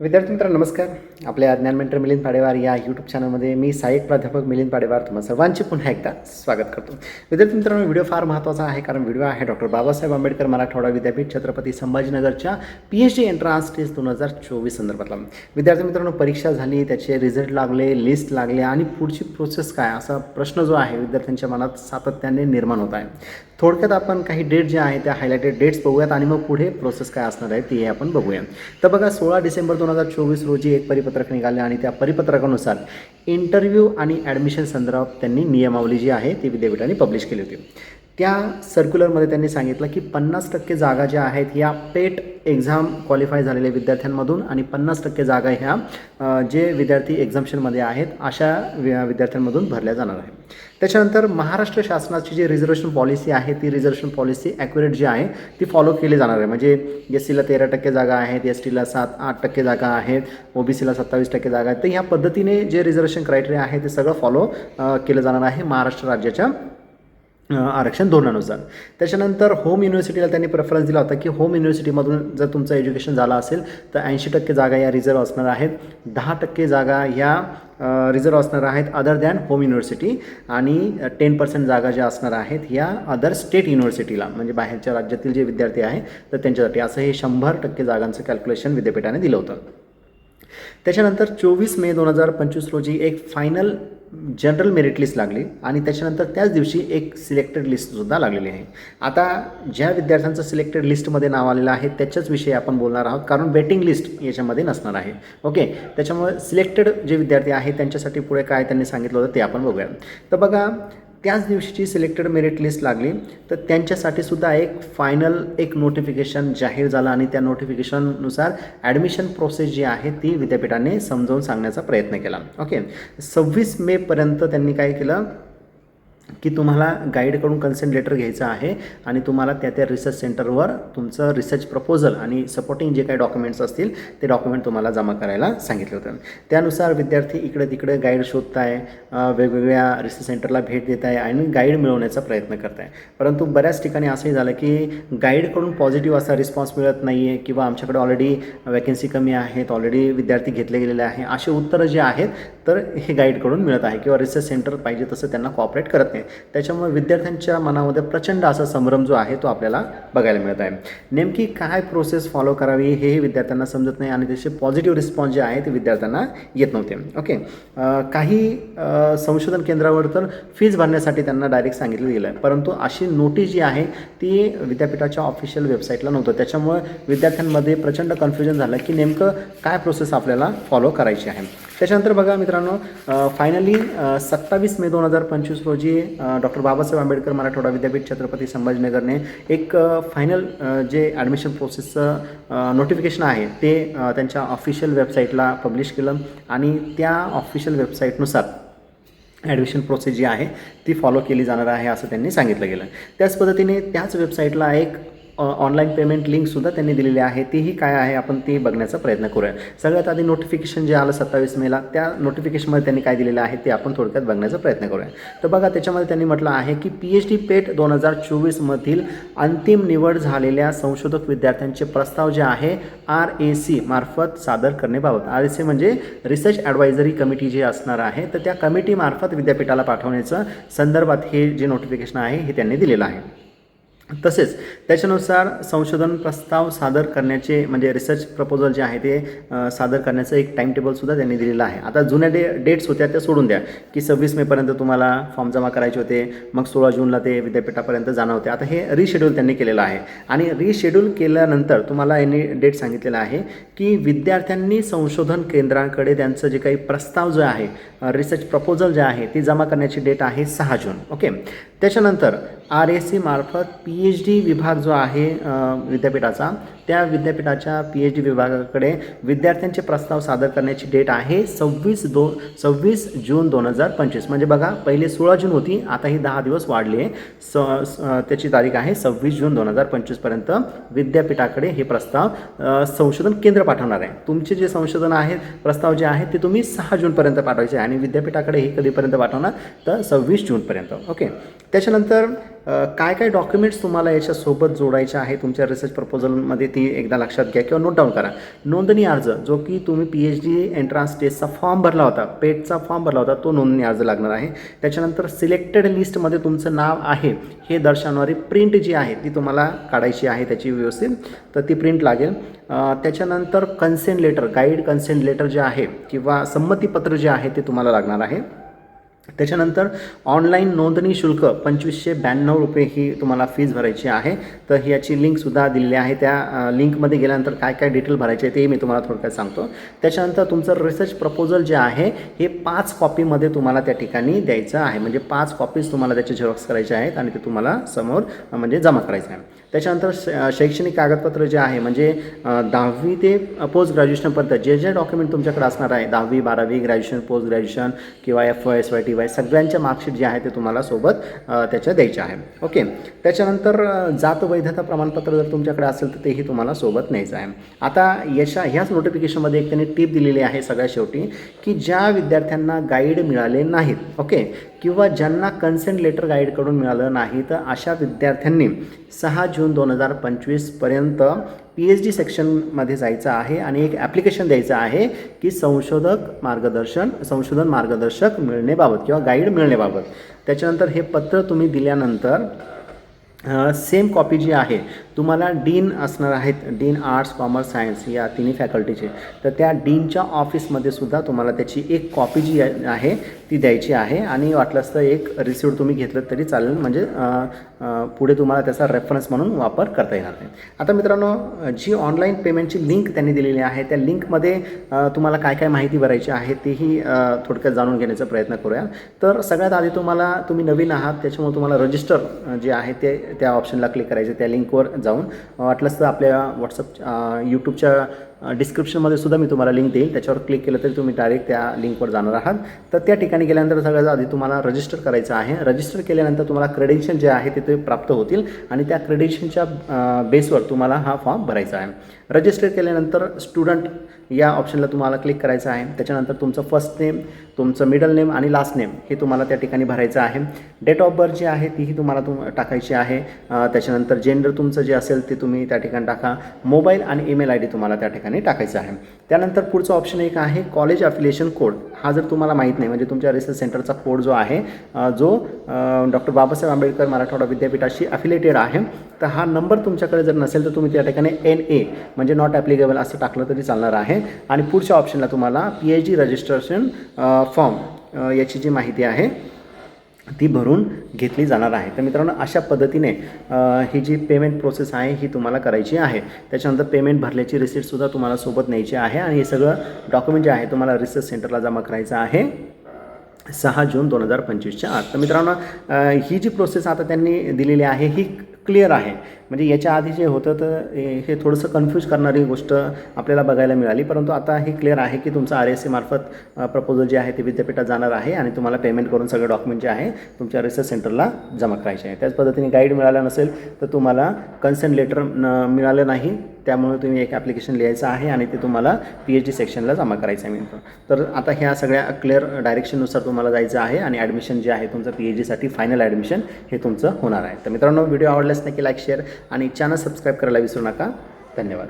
विद्यार्थी मित्रांनो नमस्कार. आपल्या ज्ञान मिलिंद पाडेवार या यूट्यूब चॅनलमध्ये मी सहाय्यक प्राध्यापक मिलिंद पाडेवार तुम्हा सर्वांचे पुन्हा एकदा स्वागत करतो. विद्यार्थी मित्रांनो व्हिडिओ फार महत्त्वाचा आहे कारण व्हिडिओ आहे डॉक्टर बाबासाहेब आंबेडकर मराठवाडा विद्यापीठ Chhatrapati संभाजीनगरच्या P H D entrance test दोन हजार चोवीस संदर्भातला. विद्यार्थी मित्रांनो परीक्षा झाली त्याचे रिझल्ट लागले लिस्ट लागले आणि पुढची प्रोसेस काय असा प्रश्न जो आहे विद्यार्थ्यांच्या मनात सातत्याने निर्माण होत आहे. थोडक्यात आपण काही डेट जे आहे त्या हायलाइटेड डेट्स बघूयात आणि मग पुढे प्रोसेस काय असणार आहे ते आपण बघूया. तर बघा सोळा डिसेंबर दोन हजार चोवीस रोजी एक परिपत्रक निघाले आणि त्या परिपत्रकानुसार इंटरव्ह्यू आणि ॲडमिशन संदर्भात त्यांनी नियमावली जी आहे ती विद्यापीठाने पब्लिश केली होती. त्या सर्क्युलरमध्ये त्यांनी सांगितलं की पन्नास टक्के जागा ज्या आहेत या पेट एक्झाम क्वालिफाय झालेल्या विद्यार्थ्यांमधून आणि पन्नास टक्के जागा ह्या जे विद्यार्थी एक्झाम्शनमध्ये आहेत अशा विद्यार्थ्यांमधून भरल्या जाणार आहे त्याच्यानंतर महाराष्ट्र शासनाची जी रिझर्वेशन पॉलिसी आहे ती रिझर्वेशन पॉलिसी ॲक्युरेट जी आहे ती फॉलो केली जाणार आहे. म्हणजे एस सीला तेरा टक्के जागा आहेत एस टीला सात आठ टक्के जागा आहेत ओ बी सीला सत्तावीस टक्के जागा आहेत. तर ह्या पद्धतीने जे रिझर्वेशन क्रायटेरिया आहे ते सगळं फॉलो केलं जाणार आहे महाराष्ट्र राज्याच्या आरक्षण धोरणानुसार. त्याच्यानंतर होम युनिव्हर्सिटीला त्यांनी प्रेफरन्स दिला होता की होम युनिव्हर्सिटीमधून जर तुमचं एज्युकेशन झालं असेल तर ऐंशी टक्के जागा या रिझर्व असणार आहेत. दहा टक्के जागा ह्या रिझर्व असणार आहेत अदर दॅन होम युनिव्हर्सिटी आणि टेन पर्सेंट जागा ज्या असणार आहेत या अदर स्टेट युनिव्हर्सिटीला म्हणजे बाहेरच्या राज्यातील जे विद्यार्थी आहे तर त्यांच्यासाठी. असं हे शंभर टक्के जागांचं कॅल्क्युलेशन विद्यापीठाने दिलं होतं. त्याच्यानंतर चोवीस मे दोन हजार पंचवीस रोजी एक फायनल जनरल मेरिट लिस्ट लागली आणि त्याच्यानंतर त्याच दिवशी एक सिलेक्टेड लिस्टसुद्धा लागलेली आहे. आता ज्या विद्यार्थ्यांचं सिलेक्टेड लिस्टमध्ये नाव आलेलं आहे त्याच्याच विषयी आपण बोलणार आहोत कारण वेटिंग लिस्ट याच्यामध्ये नसणार आहे. ओके त्याच्यामुळे सिलेक्टेड जे विद्यार्थी आहेत त्यांच्यासाठी पुढे काय त्यांनी सांगितलं होतं ते आपण बघूया. तर बघा त्याच दिवशीची सिलेक्टेड मेरिट लिस्ट लागली. तर त्यांच्यासाठी सुद्धा एक फायनल एक नोटिफिकेशन जाहीर झालं आणि त्या नोटिफिकेशननुसार ॲडमिशन प्रोसेस जी आहे ती विद्यापीठाने समजावून सांगण्याचा प्रयत्न केला. ओके सव्वीस मेपर्यंत त्यांनी काय केलं? की तुम्हाला गाईडकडून कन्सेंट लेटर घ्यायचं आहे आणि तुम्हाला त्या त्या रिसर्च सेंटरवर तुमचं रिसर्च प्रपोजल आणि सपोर्टिंग जे काही डॉक्युमेंट्स असतील ते डॉक्युमेंट तुम्हाला जमा करायला सांगितलं होतं. त्यानुसार विद्यार्थी इकडे तिकडे गाईड शोधत आहे वेगवेगळ्या रिसर्च सेंटरला भेट देत आहे आणि गाईड मिळवण्याचा प्रयत्न करत आहे परंतु बऱ्याच ठिकाणी असंही झालं की गाईडकडून पॉझिटिव्ह असा रिस्पॉन्स मिळत नाही आहे किंवा आमच्याकडे ऑलरेडी वॅकन्सी कमी आहेत ऑलरेडी विद्यार्थी घेतले गेलेले आहे असे उत्तरं जे आहेत तर हे गाईडकडून मिळत आहे किंवा रिसर्च सेंटर पाहिजे तसं त्यांना कॉपरेट करत नाही. त्याच्यामुळे विद्यार्थ्यांच्या मनामध्ये प्रचंड असा संभ्रम जो आहे तो आपल्याला बघायला मिळत आहे. नेमकी काय प्रोसेस फॉलो करावी हेही विद्यार्थ्यांना समजत नाही आणि त्याचे पॉझिटिव्ह रिस्पॉन्स जे आहे ते विद्यार्थ्यांना येत नव्हते. ओके काही संशोधन केंद्रावर तर फीज भरण्यासाठी त्यांना डायरेक्ट सांगितलं गेलं आहे परंतु अशी नोटीस जी आहे ती विद्यापीठाच्या ऑफिशियल वेबसाईटला नव्हतं. त्याच्यामुळे विद्यार्थ्यांमध्ये प्रचंड कन्फ्युजन झालं की नेमकं काय प्रोसेस आपल्याला फॉलो करायची आहे. त्याच्यानंतर बघा मी मित्रांनो फायनली सत्तावीस मे दोन हजार पंचवीस रोजी डॉक्टर बाबासाहेब आंबेडकर मराठवाडा विद्यापीठ छत्रपती संभाजीनगरने एक फायनल जे ॲडमिशन प्रोसेसचं नोटिफिकेशन आहे ते त्यांच्या ऑफिशियल वेबसाईटला पब्लिश केलं आणि त्या ऑफिशियल वेबसाईटनुसार ॲडमिशन प्रोसेस जी आहे ती फॉलो केली जाणार आहे असं त्यांनी सांगितलं गेलं. त्याच पद्धतीने त्याच वेबसाईटला एक ऑनलाईन पेमेंट लिंकसुद्धा त्यांनी दिलेली आहे. तीही काय आहे? आपण ती बघण्याचा प्रयत्न करूया. सगळ्यात आधी नोटिफिकेशन जे आलं सत्तावीस मेला त्या नोटिफिकेशनमध्ये त्यांनी काय दिलेलं आहे ते आपण थोडक्यात बघण्याचा प्रयत्न करूया. तर बघा त्याच्यामध्ये त्यांनी म्हटलं आहे की पी एच डी पेट दोन हजार चोवीसमधील अंतिम निवड झालेल्या संशोधक विद्यार्थ्यांचे प्रस्ताव जे आहे आर ए सी मार्फत सादर करण्याबाबत. आर ए सी म्हणजे रिसर्च ॲडवायझरी कमिटी जी असणार आहे तर त्या कमिटीमार्फत विद्यापीठाला पाठवण्याचं संदर्भात हे जे नोटिफिकेशन आहे हे त्यांनी दिलेलं आहे. तसेच त्याच्यानुसार संशोधन प्रस्ताव सादर करण्याचे म्हणजे रिसर्च प्रपोजल जे आहे ते सादर करण्याचं एक टाईम टेबलसुद्धा त्यांनी दिलेलं आहे. आता जुन्या डे डेट्स होत्या त्या सोडून द्या की सव्वीस मेपर्यंत तुम्हाला फॉर्म जमा करायचे होते मग सोळा जूनला ते विद्यापीठापर्यंत जाणार होते. आता हे रिशेड्यूल त्यांनी केलेलं आहे. आणि रिशेड्यूल केल्यानंतर तुम्हाला यांनी डेट सांगितलेलं आहे की विद्यार्थ्यांनी संशोधन केंद्रांकडे त्यांचं जे काही प्रस्ताव जो आहे रिसर्च प्रपोजल जे आहे ती जमा करण्याची डेट आहे सहा जून. ओके? त्याच्यानंतर आर ए सी मार्फत पी पी एच डी विभाग जो आहे विद्यापीठाचा त्या विद्यापीठाच्या पी एच डी विभागाकडे विद्यार्थ्यांचे प्रस्ताव सादर करण्याची डेट आहे सव्वीस दो सव्वीस जून दोन हजार पंचवीस. म्हणजे बघा पहिले सोळा जून होती आता ही दहा दिवस वाढली. आहे स स- त्याची तारीख आहे सव्वीस जून दोन हजार पंचवीसपर्यंत विद्यापीठाकडे हे प्रस्ताव संशोधन केंद्र पाठवणार आहे. तुमचे जे संशोधन आहेत प्रस्ताव जे आहेत ते तुम्ही सहा जूनपर्यंत पाठवायचे आहे आणि विद्यापीठाकडे हे कधीपर्यंत पाठवणार? तर सव्वीस जूनपर्यंत ओके. त्याच्यानंतर काय काय डॉक्युमेंट्स तुम्हाला याच्यासोबत जोडायचे आहे? तुमच्या रिसर्च प्रपोजलमध्ये ती एकदा लक्षात घ्या किंवा नोट डाऊन करा. नोंदणी अर्ज जो की तुम्ही पी एच डी एंट्रान्स टेस्टचा फॉर्म भरला होता पेटचा फॉर्म भरला होता तो नोंदणी अर्ज लागणार आहे. त्याच्यानंतर सिलेक्टेड लिस्टमध्ये तुमचं नाव आहे हे दर्शवणारी प्रिंट जी आहे ती तुम्हाला काढायची आहे त्याची व्यवस्थित तर ती प्रिंट लागेल. त्याच्यानंतर consent letter guide consent letter जे आहे किंवा संमतीपत्र जे आहे ते तुम्हाला लागणार आहे. त्याच्यानंतर ऑनलाईन नोंदणी शुल्क पंचवीसशे ब्याण्णव रुपये ही तुम्हाला फीज भरायची आहे. तर ह्याची लिंकसुद्धा दिलेली आहे. त्या लिंकमध्ये गेल्यानंतर काय काय डिटेल भरायचे आहे ते मी तुम्हाला थोडक्यात सांगतो. त्याच्यानंतर तुमचं रिसर्च प्रपोजल जे आहे हे पाच कॉपीमध्ये तुम्हाला त्या ठिकाणी द्यायचं आहे. म्हणजे पाच कॉपीज तुम्हाला त्याचे झेरॉक्स करायचे आहेत आणि ते तुम्हाला समोर म्हणजे जमा करायचं आहे त्याच्यानंतर श शैक्षणिक कागदपत्र जे आहे म्हणजे दहावी ते पोस्ट ग्रॅज्युएशनपर्यंत जे जे डॉक्युमेंट तुमच्याकडे असणार आहे दहावी बारावी ग्रॅज्युएशन पोस्ट ग्रॅज्युएशन किंवा F Y S Y T Y सगळ्यांच्या मार्कशीट जे आहे ते तुम्हाला सोबत त्याच्या द्यायचे आहे. ओके त्याच्यानंतर जात वैधता प्रमाणपत्र जर तुमच्याकडे असेल तर तेही तुम्हाला सोबत न्यायचं आहे. आता यशा ह्याच नोटिफिकेशनमध्ये एक त्यांनी टीप दिलेली आहे सगळ्या शेवटी की ज्या विद्यार्थ्यांना गाईड मिळाले नाहीत. ओके किंवा ज्यांना कन्सेंट लेटर गाईडकडून मिळालं नाही तर अशा विद्यार्थ्यांनी सहा जून दोन हजार पंचवीसपर्यंत पी एच डी सेक्शनमध्ये जायचं आहे आणि एक ॲप्लिकेशन द्यायचं आहे की संशोधक मार्गदर्शन संशोधन मार्गदर्शक मिळणेबाबत किंवा गाईड मिळणेबाबत त्याच्यानंतर हे पत्र तुम्ही दिल्यानंतर सेम कॉपी जी आहे तुम्हाला डीन असणार आहेत डीन आर्ट्स कॉमर्स सायन्स या तिन्ही फॅकल्टीचे. तर त्या डीनच्या ऑफिसमध्ये सुद्धा तुम्हाला त्याची एक कॉपी जी आहे ती द्यायची आहे आणि वाटलंच तर एक रिसिप्ट तुम्ही घेतलं तरी चालेल. म्हणजे पुढे तुम्हाला त्याचा रेफरन्स म्हणून वापर करता येणार नाही. आता मित्रांनो जी ऑनलाईन पेमेंटची लिंक त्यांनी दिलेली आहे त्या लिंकमध्ये तुम्हाला काय काय माहिती भरायची आहे तेही थोडक्यात जाणून घेण्याचा प्रयत्न करूया. तर सगळ्यात आधी तुम्हाला तुम्ही नवीन आहात त्याच्यामुळे तुम्हाला रजिस्टर जे आहे ते त्या ऑप्शनला क्लिक करायचं त्या लिंकवर जाऊन. वाटलंच तर आपल्या व्हॉट्सअप यूट्यूबच्या डिस्क्रिप्शनमध्ये सुद्धा मी तुम्हाला लिंक देईल. त्याच्यावर क्लिक केलं तरी तुम्ही डायरेक्ट त्या लिंकवर जाणार आहात. तर त्या ठिकाणी गेल्यानंतर सगळ्यात आधी तुम्हाला रजिस्टर करायचं आहे. रजिस्टर केल्यानंतर तुम्हाला क्रेडेन्शियल जे आहे ते ते प्राप्त होतील आणि त्या क्रेडेन्शियलच्या बेसवर तुम्हाला हा फॉर्म भरायचा आहे. रजिस्टर केल्यानंतर स्टुडंट या ऑप्शनला तुम्हाला क्लिक करायचं आहे. त्याच्यानंतर तुमचं फर्स्ट नेम तुमचं मिडल नेम आणि लास्ट नेम हे तुम्हाला त्या ठिकाणी भरायचं आहे. डेट ऑफ बर्थ जी आहे तीही तुम्हाला तुम टाकायची आहे. त्याच्यानंतर जेंडर तुमचं जे असेल ते तुम्ही त्या ठिकाणी टाका. मोबाईल आणि ईमेल आय डी तुम्हाला त्या ठिकाणी टाकायचं आहे. त्यानंतर पुढचं ऑप्शन एक आहे कॉलेज अफिलिएशन कोड हा जर तुम्हाला माहीत नाही म्हणजे तुमच्या रिसर्च सेंटरचा कोड जो आहे जो डॉक्टर बाबासाहेब आंबेडकर मराठवाडा विद्यापीठाशी अफिलेटेड आहे तर हा नंबर तुमच्याकडे जर नसेल तर तुम्ही त्या ठिकाणी एन ए म्हणजे नॉट ॲप्लिकेबल असं टाकलं तरी चालणार आहे. आणि पुढच्या ऑप्शनला तुम्हाला P H D registration form याची जी माहिती आहे ती भरून घेतली जाणार आहे. तर मित्रांनो अशा पद्धतीने ही जी पेमेंट प्रोसेस आहे ही तुम्हाला करायची आहे. त्याच्यानंतर पेमेंट भरल्याची रिसिप्टसुद्धा तुम्हाला सोबत न्यायची आहे आणि हे सगळं डॉक्युमेंट जे आहे तुम्हाला रिसर्च सेंटरला जमा करायचं आहे सहा जून दोन हजार पंचवीसच्या आत. तर मित्रांनो ही जी प्रोसेस आता त्यांनी दिलेली आहे ही क्लिअर आहे. म्हणजे याच्या आधी जे होतं तर हे थोडंसं कन्फ्यूज करणारी गोष्ट आपल्याला बघायला मिळाली. परंतु आता हे क्लिअर आहे की तुमचं आर एस सी मार्फत प्रपोजल जे आहे ते विद्यापीठात जाणार आहे आणि तुम्हाला पेमेंट करून सगळे डॉक्युमेंट जे आहे तुमच्या रिसर्च सेंटरला जमा करायचे आहे. त्याच पद्धतीने गाईड मिळाला नसेल तर तुम्हाला कन्सेंट लेटर न मिळालं नाही. त्यामुळे तुम्ही एक ॲप्लिकेशन लिहायचं आहे आणि ते तुम्हाला पी एच डी सेक्शनला जमा करायचं आहे मिळतं तर आता ह्या सगळ्या क्लिअर डायरेक्शननुसार तुम्हाला जायचं आहे आणि ॲडमिशन जे आहे तुमचं पी एच डीसाठी फायनल ॲडमिशन हे तुमचं होणार आहे. तर मित्रांनो व्हिडिओ आवडल्यास नक्की लाईक शेअर आणि चॅनल सबस्क्राईब करायला विसरू नका. धन्यवाद.